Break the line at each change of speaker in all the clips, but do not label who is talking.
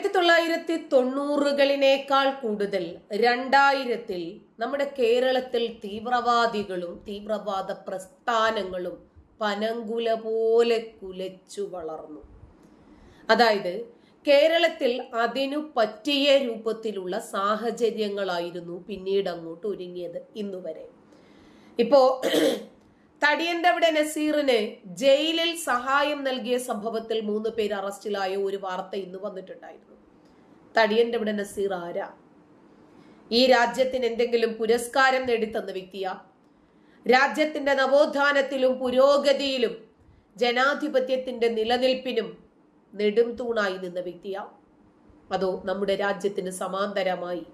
ആയിരത്തി തൊള്ളായിരത്തി തൊണ്ണൂറുകളിനേക്കാൾ കൂടുതൽ രണ്ടായിരത്തിൽ നമ്മുടെ കേരളത്തിൽ തീവ്രവാദികളും തീവ്രവാദ പ്രസ്ഥാനങ്ങളും പനങ്കുല പോലെ കുലച്ചു വളർന്നു. അതായത് കേരളത്തിൽ അതിനു പറ്റിയ രൂപത്തിലുള്ള സാഹചര്യങ്ങളായിരുന്നു പിന്നീട് അങ്ങോട്ട് ഒരുങ്ങിയത് ഇന്നുവരെ. ഇപ്പോ തടിയന്റെ നസീറിന് ജയിലിൽ സഹായം നൽകിയ സംഭവത്തിൽ മൂന്ന് പേര് അറസ്റ്റിലായ ഒരു വാർത്ത ഇന്ന് വന്നിട്ടുണ്ടായിരുന്നു. തടിയന്റെ ഇവിടെ നസീർ ആരാ? ഈ രാജ്യത്തിന് എന്തെങ്കിലും പുരസ്കാരം നേടിത്തന്ന വ്യക്തിയാ? രാജ്യത്തിന്റെ നവോത്ഥാനത്തിലും പുരോഗതിയിലും ജനാധിപത്യത്തിന്റെ നിലനിൽപ്പിനും നെടും തൂണായി നിന്ന വ്യക്തിയാ. അതോ നമ്മുടെ രാജ്യത്തിന് സമാന്തരമായി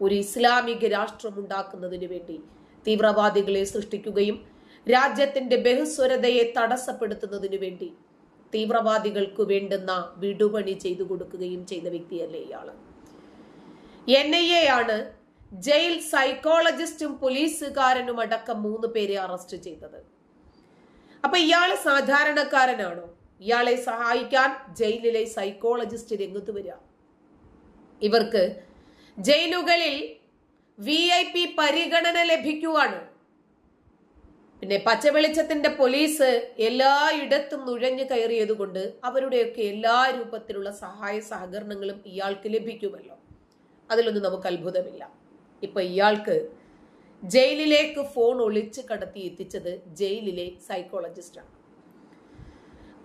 ഒരു ഇസ്ലാമിക രാഷ്ട്രം ഉണ്ടാക്കുന്നതിന് വേണ്ടി തീവ്രവാദികളെ സൃഷ്ടിക്കുകയും രാജ്യത്തിന്റെ ബഹുസ്വരതയെ തടസ്സപ്പെടുത്തുന്നതിനു വേണ്ടി തീവ്രവാദികൾക്ക് വേണ്ടുന്ന വിടുപണി ചെയ്തു കൊടുക്കുകയും ചെയ്ത വ്യക്തിയല്ലേ ഇയാൾ എൻ ഐ എ ആണ് ജയിൽ സൈക്കോളജിസ്റ്റും പോലീസുകാരനും അടക്കം മൂന്ന് പേരെ അറസ്റ്റ് ചെയ്തത്. അപ്പൊ ഇയാൾ സാധാരണക്കാരനാണോ? ഇയാളെ സഹായിക്കാൻ ജയിലിലെ സൈക്കോളജിസ്റ്റ് രംഗത്ത് വരിക. ഇവർക്ക് ജയിലുകളിൽ വി ഐ പി പരിഗണന ലഭിക്കുവാണ്. പിന്നെ പച്ചവെളിച്ചത്തിന്റെ പോലീസ് എല്ലായിടത്തും നുഴഞ്ഞു കയറിയതുകൊണ്ട് അവരുടെയൊക്കെ എല്ലാ രൂപത്തിലുള്ള സഹായ സഹകരണങ്ങളും ഇയാൾക്ക് ലഭിക്കുമല്ലോ. അതിലൊന്നും നമുക്ക് അത്ഭുതമില്ല. ഇപ്പൊ ഇയാൾക്ക് ജയിലിലേക്ക് ഫോൺ ഒളിച്ച് കടത്തി എത്തിച്ചത് ജയിലിലെ സൈക്കോളജിസ്റ്റാണ്.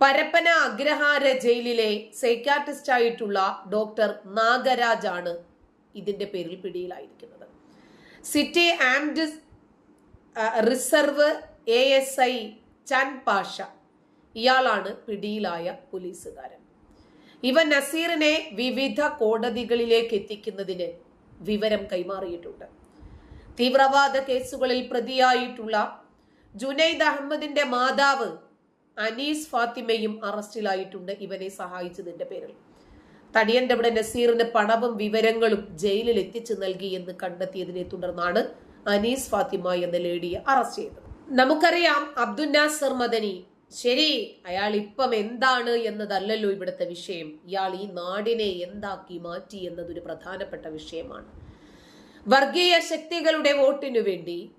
പരപ്പന അഗ്രഹാര ജയിലിലെ സൈക്കാട്രിസ്റ്റ് ആയിട്ടുള്ള ഡോക്ടർ നാഗരാജാണ് ഇതിന്റെ പേരിൽ പിടിയിലായിരിക്കുന്നത്. City and reserve A S I Chanpasha ഇയാളാണ് പിടിയിലായ പോലീസുകാരൻ. ഇവ നസീറിനെ വിവിധ കോടതികളിലേക്ക് എത്തിക്കുന്നതിന് വിവരം കൈമാറിയിട്ടുണ്ട്. തീവ്രവാദ കേസുകളിൽ പ്രതിയായിട്ടുള്ള ജുനൈദ് അഹമ്മദിന്റെ മാതാവ് അനീസ് ഫാത്തിമയും അറസ്റ്റിലായിട്ടുണ്ട് ഇവനെ സഹായിച്ചതിന്റെ പേരിൽ. തടിയന്റെ ഇവിടെ നസീറിന് പണവും വിവരങ്ങളും ജയിലിൽ എത്തിച്ചു നൽകി എന്ന് കണ്ടെത്തിയതിനെ തുടർന്നാണ് അനീസ് ഫാത്തിമ എന്ന ലേഡിയെ അറസ്റ്റ് ചെയ്തത് നമുക്കറിയാം അബ്ദുൽ നാസർ മദനി. ശരി അയാൾ ഇപ്പം എന്താണ് എന്നതല്ലല്ലോ ഇവിടുത്തെ വിഷയം. ഇയാൾ ഈ നാടിനെ എന്താക്കി മാറ്റി എന്നതൊരു പ്രധാനപ്പെട്ട വിഷയമാണ്. വർഗീയ ശക്തികളുടെ വോട്ടിനു വേണ്ടി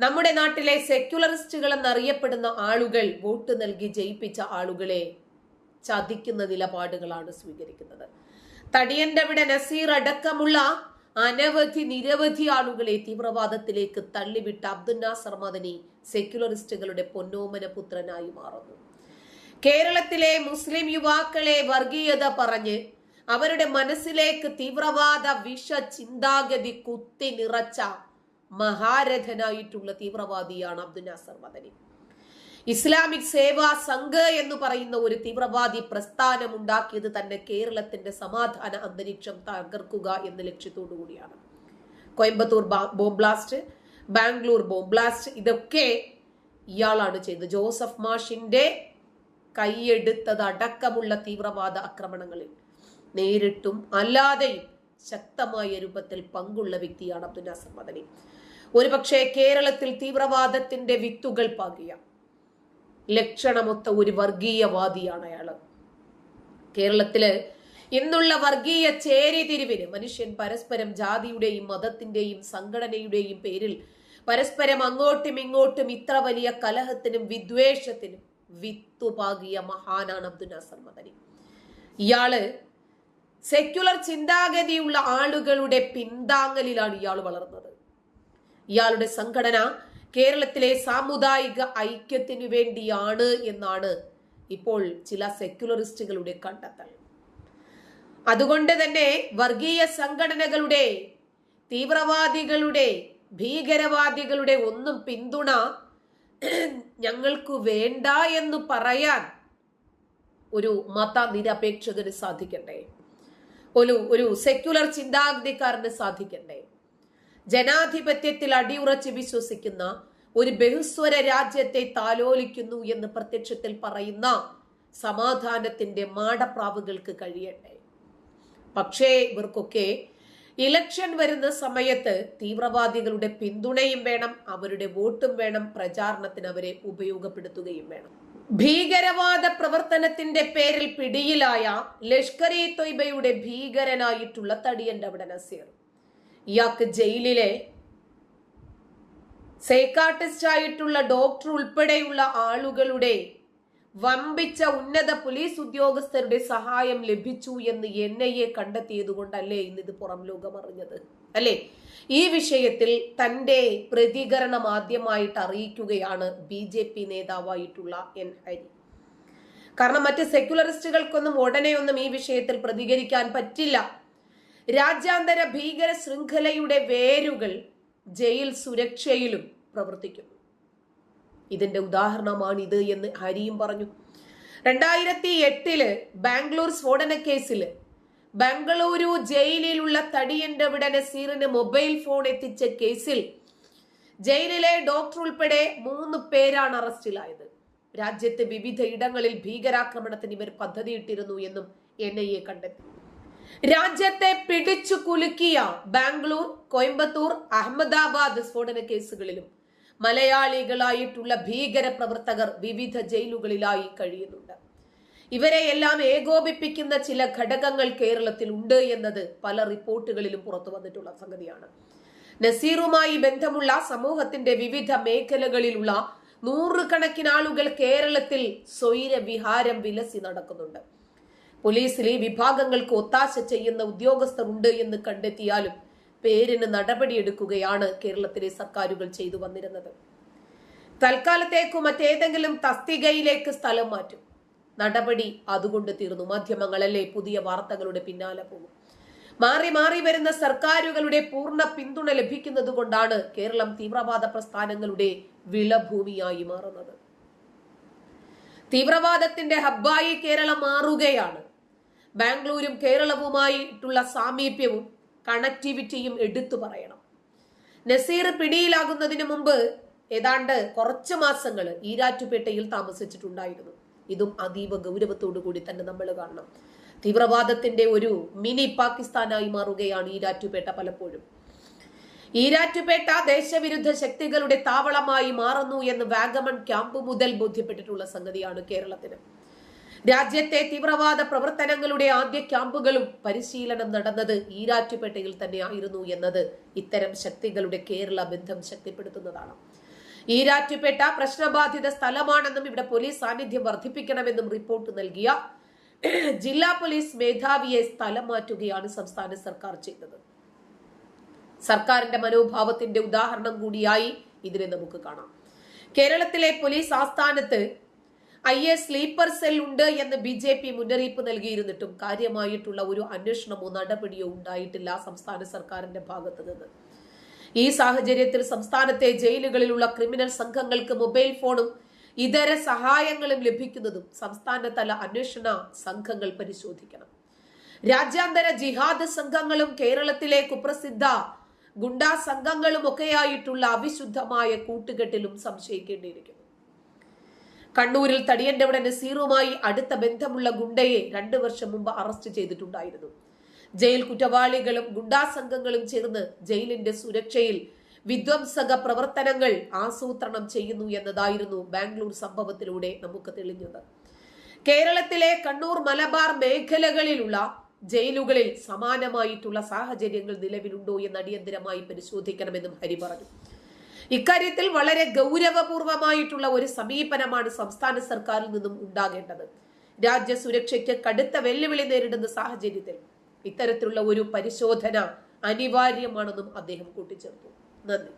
നമ്മുടെ നാട്ടിലെ സെക്യുലറിസ്റ്റുകൾ എന്നറിയപ്പെടുന്ന ആളുകൾ വോട്ട് നൽകി ജയിപ്പിച്ച ആളുകളെ ചതിക്കുന്ന നിലപാടുകളാണ് സ്വീകരിക്കുന്നത്. തടിയന്റെ അവിടെ നസീർ അടക്കമുള്ള അനവധി നിരവധി ആളുകളെ തീവ്രവാദത്തിലേക്ക് തള്ളിവിട്ട അബ്ദുൽ നാസർ മദനി സെക്യുലറിസ്റ്റുകളുടെ പൊന്നോമന പുത്രനായി മാറുന്നു. കേരളത്തിലെ മുസ്ലിം യുവാക്കളെ വർഗീയത പറഞ്ഞ് അവരുടെ മനസ്സിലേക്ക് തീവ്രവാദ വിഷ ചിന്താഗതി കുത്തി നിറച്ച മഹാരഥനായിട്ടുള്ള തീവ്രവാദിയാണ് അബ്ദുൽ നാസർ മദനി. ഇസ്ലാമിക് സേവാ സംഘ് എന്ന് പറയുന്ന ഒരു തീവ്രവാദി പ്രസ്ഥാനം ഉണ്ടാക്കിയത് തന്നെ കേരളത്തിന്റെ സമാധാന അന്തരീക്ഷം തകർക്കുക എന്ന ലക്ഷ്യത്തോടു കൂടിയാണ്. Coimbatore bomb blast Bangalore bomb blast ഇതൊക്കെ ഇയാളാണ് ചെയ്തത്. ജോസഫ് മാഷിന്റെ കൈയെടുത്തത് അടക്കമുള്ള തീവ്രവാദ ആക്രമണങ്ങളിൽ നേരിട്ടും അല്ലാതെയും ശക്തമായ രൂപത്തിൽ പങ്കുള്ള വ്യക്തിയാണ് അബ്ദുൽ നാസർ മദനി. ഒരുപക്ഷെ കേരളത്തിൽ തീവ്രവാദത്തിന്റെ വിത്തുകൾ പാകിയ ലക്ഷണമൊത്ത ഒരു വർഗീയവാദിയാണ് അയാൾ കേരളത്തിൽ ഇന്നുള്ള വർഗീയ ചേരിതിരിവിന് മനുഷ്യൻ പരസ്പരം ജാതിയുടെയും മതത്തിന്റെയും സംഘടനയുടെയും പേരിൽ പരസ്പരം അങ്ങോട്ടും ഇങ്ങോട്ടും ഇത്ര വലിയ കലഹത്തിനും വിദ്വേഷത്തിനും വിത്തുപാകിയ മഹാനാണ് അബ്ദുൽ നാസർ മദനി. ഇയാൾ സെക്യുലർ ചിന്താഗതിയുള്ള ആളുകളുടെ പിന്താങ്ങലിലാണ് ഇയാൾ വളർന്നത്. ഇയാളുടെ സംഘടന കേരളത്തിലെ സാമുദായിക ഐക്യത്തിനു വേണ്ടിയാണ് എന്നാണ് ഇപ്പോൾ ചില സെക്യുലറിസ്റ്റുകളുടെ കണ്ടെത്തൽ. അതുകൊണ്ട് തന്നെ വർഗീയ സംഘടനകളുടെ തീവ്രവാദികളുടെ ഭീകരവാദികളുടെ ഒന്നും പിന്തുണ ഞങ്ങൾക്ക് വേണ്ട എന്ന് പറയാൻ ഒരു മത നിരപേക്ഷകന് സാധിക്കട്ടെ? ഒരു ഒരു സെക്യുലർ ചിന്താഗതിക്കാരന് സാധിക്കണ്ടേ ജനാധിപത്യത്തിൽ അടിയുറച്ച് വിശ്വസിക്കുന്ന ഒരു ബഹുസ്വര രാജ്യത്തെ താലോലിക്കുന്നു എന്ന് പ്രത്യക്ഷത്തിൽ പറയുന്ന സമാധാനത്തിന്റെ മാടപ്രാവുകൾക്ക് കഴിയട്ടെ. പക്ഷേ ഇവർക്കൊക്കെ ഇലക്ഷൻ വരുന്ന സമയത്ത് തീവ്രവാദികളുടെ പിന്തുണയും വേണം അവരുടെ വോട്ടും വേണം പ്രചാരണത്തിന് അവരെ ഉപയോഗപ്പെടുത്തുകയും വേണം. ഭീകരവാദ പ്രവർത്തനത്തിന്റെ പേരിൽ പിടിയിലായ ലഷ്കർ ഇ തൊയ്ബയുടെ ഭീകരനായിട്ടുള്ള തടിയന്റെ അവിടെ നസീർ. ഇയാൾക്ക് ജയിലിലെ സൈക്കാട്ടിസ്റ്റ് ആയിട്ടുള്ള ഡോക്ടർ ഉൾപ്പെടെയുള്ള ആളുകളുടെ വമ്പിച്ച ഉന്നത പോലീസ് ഉദ്യോഗസ്ഥരുടെ സഹായം ലഭിച്ചു എന്ന് എൻ ഐ എ കണ്ടെത്തിയത് കൊണ്ടല്ലേ ഇന്നിത് പുറം ലോകം അറിഞ്ഞത്? അല്ലേ? ഈ വിഷയത്തിൽ തന്റെ പ്രതികരണം ആദ്യമായിട്ട് അറിയിക്കുകയാണ് ബി ജെ പി നേതാവായിട്ടുള്ള എൻ ഹരി. കാരണം മറ്റ് സെക്യുലറിസ്റ്റുകൾക്കൊന്നും ഉടനെയൊന്നും ഈ വിഷയത്തിൽ പ്രതികരിക്കാൻ പറ്റില്ല. രാജ്യാന്തര ഭീകര ശൃംഖലയുടെ വേരുകൾ ജയിൽ സുരക്ഷയിലും പ്രവർത്തിക്കുന്നു. ഇതിന്റെ ഉദാഹരണമാണ് ഇത് എന്ന് ഹരിയും പറഞ്ഞു. രണ്ടായിരത്തി എട്ടിൽ ബാംഗ്ലൂർ സ്ഫോടന കേസിൽ ബംഗളൂരു ജയിലിലുള്ള തടിയന്റെ വിട നസീറിന് മൊബൈൽ ഫോൺ എത്തിച്ച കേസിൽ ജയിലിലെ ഡോക്ടർ ഉൾപ്പെടെ മൂന്ന് പേരാണ് അറസ്റ്റിലായത്. രാജ്യത്തെ വിവിധ ഇടങ്ങളിൽ ഭീകരാക്രമണത്തിന് ഇവർ പദ്ധതിയിട്ടിരുന്നു എന്നും എൻ ഐ എ കണ്ടെത്തി. രാജ്യത്തെ പിടിച്ചു കുലുക്കിയ ബാംഗ്ലൂർ കോയമ്പത്തൂർ അഹമ്മദാബാദ് സ്ഫോടന കേസുകളിലും മലയാളികളായിട്ടുള്ള ഭീകര പ്രവർത്തകർ വിവിധ ജയിലുകളിലായി കഴിയുന്നുണ്ട്. ഇവരെ എല്ലാം ഏകോപിപ്പിക്കുന്ന ചില ഘടകങ്ങൾ കേരളത്തിൽ ഉണ്ട് എന്നത് പല റിപ്പോർട്ടുകളിലും പുറത്തു വന്നിട്ടുള്ള സംഗതിയാണ്. നസീറുമായി ബന്ധമുള്ള സമൂഹത്തിന്റെ വിവിധ മേഖലകളിലുള്ള നൂറുകണക്കിന് ആളുകൾ കേരളത്തിൽ സ്വൈര വിഹാരം വിലസി നടക്കുന്നുണ്ട്. പോലീസിൽ ഈ വിഭാഗങ്ങൾക്ക് ഒത്താശ ചെയ്യുന്ന ഉദ്യോഗസ്ഥർ ഉണ്ട് എന്ന് കണ്ടെത്തിയാലും പേരിന് നടപടിയെടുക്കുകയാണ് കേരളത്തിലെ സർക്കാരുകൾ ചെയ്തു വന്നിരുന്നത്. തൽക്കാലത്തേക്ക് മറ്റേതെങ്കിലും തസ്തികയിലേക്ക് സ്ഥലം മാറ്റും. നടപടി അതുകൊണ്ട് തീർന്നു. മാധ്യമങ്ങളല്ലേ പുതിയ വാർത്തകളുടെ പിന്നാലെ പോകും. മാറി മാറി വരുന്ന സർക്കാരുകളുടെ പൂർണ പിന്തുണ ലഭിക്കുന്നത് കേരളം തീവ്രവാദ പ്രസ്ഥാനങ്ങളുടെ വിളഭൂമിയായി മാറുന്നത്. തീവ്രവാദത്തിന്റെ ഹബ്ബായി കേരളം മാറുകയാണ്. ബാംഗ്ലൂരും കേരളവുമായിട്ടുള്ള സാമീപ്യവും കണക്ടിവിറ്റിയും എടുത്തു പറയണം. നസീർ പിടിയിലാകുന്നതിന് മുമ്പ് ഏതാണ്ട് കുറച്ച് മാസങ്ങൾ ഈരാറ്റുപേട്ടയിൽ താമസിച്ചിട്ടുണ്ടായിരുന്നു. ഇതും അതീവ ഗൗരവത്തോടു കൂടി തന്നെ നമ്മൾ കാണണം. തീവ്രവാദത്തിന്റെ ഒരു മിനി പാകിസ്ഥാനായി മാറുകയാണ് ഈരാറ്റുപേട്ട പലപ്പോഴും. ഈരാറ്റുപേട്ട ദേശവിരുദ്ധ ശക്തികളുടെ താവളമായി മാറുന്നു എന്ന് വാഗമൺ ക്യാമ്പ് മുതൽ ബോധ്യപ്പെട്ടിട്ടുള്ള സംഗതിയാണ് കേരളത്തിന്. രാജ്യത്തെ തീവ്രവാദ പ്രവർത്തനങ്ങളുടെ ആദ്യ ക്യാമ്പുകളും പരിശീലനം നടന്നത് ഈരാറ്റുപേട്ടയിൽ തന്നെയായിരുന്നു എന്നത് ഇത്തരം ശക്തികളുടെ കേരള ബന്ധം ശക്തിപ്പെടുത്തുന്നതാണ്. ഈരാറ്റുപേട്ട പ്രശ്നബാധിത സ്ഥലമാണെന്നും ഇവിടെ പോലീസ് സാന്നിധ്യം വർദ്ധിപ്പിക്കണമെന്നും റിപ്പോർട്ട് നൽകിയ ജില്ലാ പോലീസ് മേധാവിയെ സ്ഥലം മാറ്റുകയാണ് സംസ്ഥാന സർക്കാർ ചെയ്തത്. സർക്കാരിന്റെ മനോഭാവത്തിന്റെ ഉദാഹരണം കൂടിയായി ഇതിനെ നമുക്ക് കാണാം. കേരളത്തിലെ പോലീസ് ആസ്ഥാനത്ത് ഐ എ സ്ലീപ്പർ സെൽ ഉണ്ട് എന്ന് ബി ജെ പി മുന്നറിയിപ്പ് നൽകിയിരുന്നിട്ടും കാര്യമായിട്ടുള്ള ഒരു അന്വേഷണമോ നടപടിയോ ഉണ്ടായിട്ടില്ല സംസ്ഥാന സർക്കാരിന്റെ ഭാഗത്ത് നിന്ന്. ഈ സാഹചര്യത്തിൽ സംസ്ഥാനത്തെ ജയിലുകളിലുള്ള ക്രിമിനൽ സംഘങ്ങൾക്ക് മൊബൈൽ ഫോണും ഇതര സഹായങ്ങളും ലഭിക്കുന്നതും സംസ്ഥാനതല അന്വേഷണ സംഘങ്ങൾ പരിശോധിക്കണം. രാജ്യാന്തര ജിഹാദ് സംഘങ്ങളും കേരളത്തിലെ കുപ്രസിദ്ധ ഗുണ്ടാ സംഘങ്ങളും ഒക്കെയായിട്ടുള്ള അവിശുദ്ധമായ കൂട്ടുകെട്ടിലും സംശയിക്കേണ്ടിയിരിക്കുന്നു കണ്ണൂരിൽ തടിയന്റെ നസീറുമായി അടുത്ത ബന്ധമുള്ള ഗുണ്ടയെ രണ്ടു വർഷം മുമ്പ് അറസ്റ്റ് ചെയ്തിട്ടുണ്ടായിരുന്നു. ജയിൽ കുറ്റവാളികളും ഗുണ്ടാ സംഘങ്ങളും ചേർന്ന് ജയിലിന്റെ സുരക്ഷയിൽ വിധ്വംസക പ്രവർത്തനങ്ങൾ ആസൂത്രണം ചെയ്യുന്നു എന്നതായിരുന്നു ബാംഗ്ലൂർ സംഭവത്തിലൂടെ നമുക്ക് തെളിഞ്ഞത്. കേരളത്തിലെ കണ്ണൂർ മലബാർ മേഖലകളിലുള്ള ജയിലുകളിൽ സമാനമായിട്ടുള്ള സാഹചര്യങ്ങൾ നിലവിലുണ്ടോ എന്ന് അടിയന്തരമായി പരിശോധിക്കണമെന്നും ഹരി പറഞ്ഞു. ഇക്കാര്യത്തിൽ വളരെ ഗൗരവപൂർവമായിട്ടുള്ള ഒരു സമീപനമാണ് സംസ്ഥാന സർക്കാരിൽ നിന്നും ഉണ്ടാകേണ്ടത്. രാജ്യ സുരക്ഷയ്ക്ക് കടുത്ത വെല്ലുവിളി നേരിടുന്ന സാഹചര്യത്തിൽ ഇത്തരത്തിലുള്ള ഒരു പരിശോധന അനിവാര്യമാണെന്നും അദ്ദേഹം കൂട്ടിച്ചേർത്തു. നന്ദി.